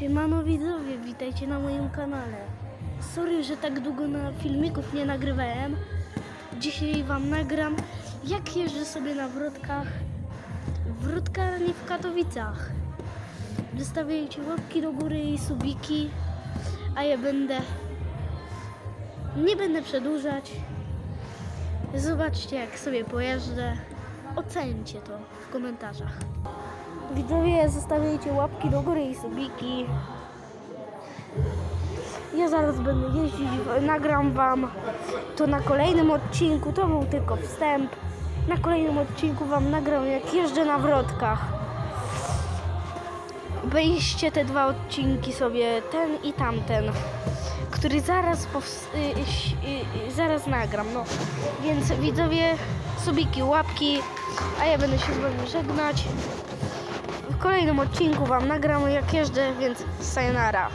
Siemano widzowie, witajcie na moim kanale. Sorry, że tak długo na filmików nie nagrywałem. Dzisiaj wam nagram, jak jeżdżę sobie na wrotkach. Wrotkarni w Katowicach. Wystawiajcie łapki do góry i subiki, a ja będę... Nie będę przedłużać. Zobaczcie, jak sobie pojeżdżę. Ocencie to w komentarzach. Widzowie, zostawiajcie łapki do góry i subiki. Ja zaraz będę jeździć, nagram wam to na kolejnym odcinku. To był tylko wstęp. Na kolejnym odcinku wam nagram, jak jeżdżę na wrotkach. Wejście te dwa odcinki sobie, ten i tamten, który zaraz, pows- y, y, y, zaraz nagram. No. Więc widzowie, subiki, łapki, a ja będę się z wami żegnać. Kolejnym odcinku Wam nagram jak jeżdżę, więc sayonara.